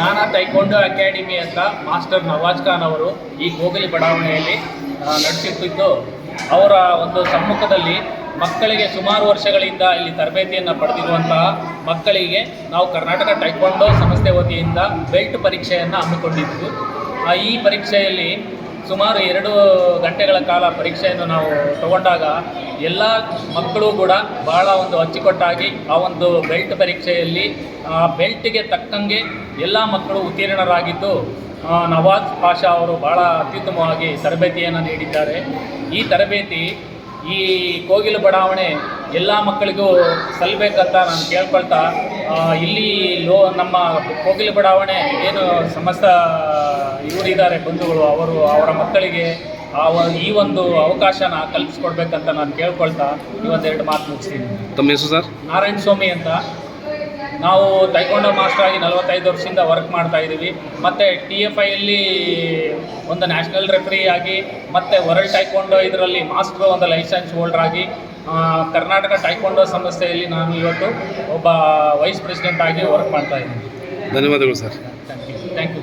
ಜ್ಞಾನ taekwondo academy ಅಂತ master Nawaz Khan ಅವರು ಈ ಗೋಗಲಿ ಬಡಾವಣೆಯಲ್ಲಿ ನಡೆಸುತ್ತಿದ್ದು ಅವರ ಒಂದು ಸಮ್ಮುಖದಲ್ಲಿ ಮಕ್ಕಳಿಗೆ ಸುಮಾರು ವರ್ಷಗಳಿಂದ ಇಲ್ಲಿ ತರಬೇತಿಯನ್ನು ಪಡೆದಿರುವಂತಹ ಮಕ್ಕಳಿಗೆ ನಾವು ಕರ್ನಾಟಕ ಟೈಕೊಂಡೋ ಸಂಸ್ಥೆ ವತಿಯಿಂದ ಬೆಲ್ಟ್ ಪರೀಕ್ಷೆಯನ್ನು ಹಮ್ಮಿಕೊಂಡಿದ್ದು ಈ ಪರೀಕ್ಷೆಯಲ್ಲಿ ಸುಮಾರು ಎರಡು ಗಂಟೆಗಳ ಕಾಲ ಪರೀಕ್ಷೆಯನ್ನು ನಾವು ತಗೊಂಡಾಗ ಎಲ್ಲ ಮಕ್ಕಳು ಕೂಡ ಬಹಳ ಒಂದು ಅಚ್ಚುಕಟ್ಟಾಗಿ ಆ ಒಂದು ಬೆಲ್ಟ್ ಪರೀಕ್ಷೆಯಲ್ಲಿ, ಆ ಬೆಲ್ಟ್ಗೆ ತಕ್ಕಂಗೆ ಎಲ್ಲ ಮಕ್ಕಳು ಉತ್ತೀರ್ಣರಾಗಿದ್ದು ನವಾಜ್ ಪಾಷಾ ಅವರು ಬಹಳ ಅತ್ಯುತ್ತಮವಾಗಿ ತರಬೇತಿಯನ್ನು ನೀಡಿದ್ದಾರೆ. ಈ ತರಬೇತಿ, ಈ ಕೋಗಿಲು ಬಡಾವಣೆ ಎಲ್ಲ ಮಕ್ಕಳಿಗೂ ಸಲ್ಲಬೇಕಂತ ನಾನು ಕೇಳ್ಕೊಳ್ತಾ ಇಲ್ಲಿ ಲೋ ನಮ್ಮ ಕೋಗಿಲು ಬಡಾವಣೆ ಏನು ಸಮಸ್ತ ಇವರಿದ್ದಾರೆ ಬಂಧುಗಳು ಅವರು ಅವರ ಮಕ್ಕಳಿಗೆ ಆ ಈ ಒಂದು ಅವಕಾಶನ ಕಲ್ಪಿಸ್ಕೊಡ್ಬೇಕಂತ ನಾನು ಕೇಳ್ಕೊಳ್ತಾ ಈ ಒಂದೆರಡು ಮಾತು ಮುಗಿಸ್ತೀನಿ. ತಮ್ಮ ಹೆಸರು ಸರ್? ನಾರಾಯಣ ಸ್ವಾಮಿ ಅಂತ. ನಾವು ತೈಕೊಂಡೋ ಮಾಸ್ಟರ್ ಆಗಿ ನಲವತ್ತೈದು ವರ್ಷದಿಂದ ವರ್ಕ್ ಮಾಡ್ತಾ ಇದ್ದೀವಿ. ಮತ್ತು ಟಿ ಎಫ್ ಐಯಲ್ಲಿ ಒಂದು ನ್ಯಾಷನಲ್ ರೆಫ್ರಿ ಆಗಿ ಮತ್ತು ವರ್ಲ್ಡ್ ಟೈಕೊಂಡೋ ಇದರಲ್ಲಿ ಮಾಸ್ಟರ್ ಒಂದು ಲೈಸೆನ್ಸ್ ಹೋಲ್ಡರ್ ಆಗಿ ಕರ್ನಾಟಕ ಟೈಕೊಂಡೋ ಸಂಸ್ಥೆಯಲ್ಲಿ ನಾನು ಇವತ್ತು ಒಬ್ಬ ವೈಸ್ ಪ್ರೆಸಿಡೆಂಟ್ ಆಗಿ ವರ್ಕ್ ಮಾಡ್ತಾ ಇದ್ದೀನಿ. ಧನ್ಯವಾದಗಳು sir. Thank you thank you